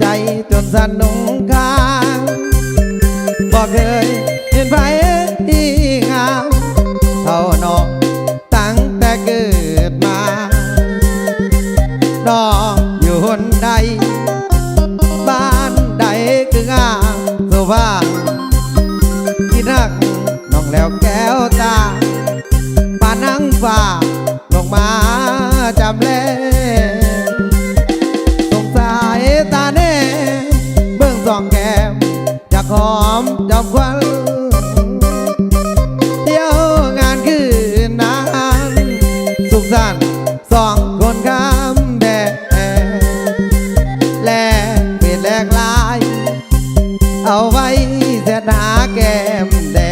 ใจจนสันนุงคางบอกเคยเห็นไฟที่งามเท่านอกตั้งแต่เกิดมาน้องอยู่หนใด บ้านใดคืองามสุภาพคิดนักน้องแล้วแก้วตาปานังฟ้าลงมาจำแล้ อมจอกควันเที่ยวงานคืนนานสุขสันต์สองคนคำแดงแลกเปลี่ยนแลกลาย เอาไว้เสียหนาแก้มแดง